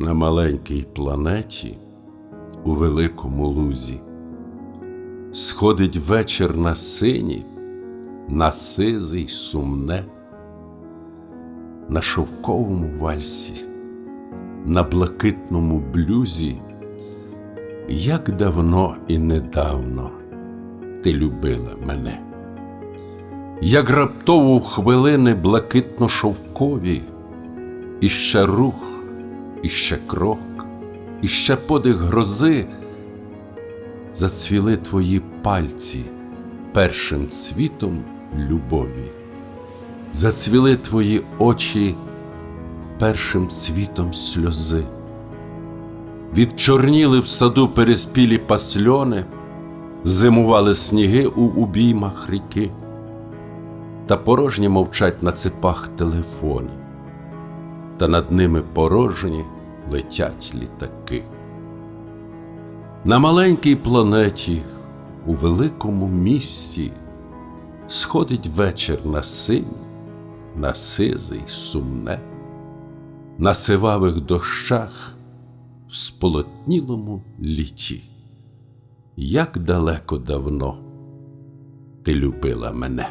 на маленькій планеті у великому лузі. Сходить вечір на сині, на сизий сумне, на шовковому вальсі, на блакитному блюзі, як давно і недавно ти любила мене, як раптово в хвилини блакитно-шовкові, іще рух, іще крок, іще подих грози, зацвіли твої пальці першим цвітом любові, зацвіли твої очі першим цвітом сльози, відчорніли в саду переспілі пасльони, зимували сніги у убіймах ріки, та порожні мовчать на цепах телефоні, та над ними порожні летять літаки. На маленькій планеті у великому місті сходить вечір на синь, на сизий сумне, на сивавих дощах в сполотнілому літі. Як далеко давно ти любила мене.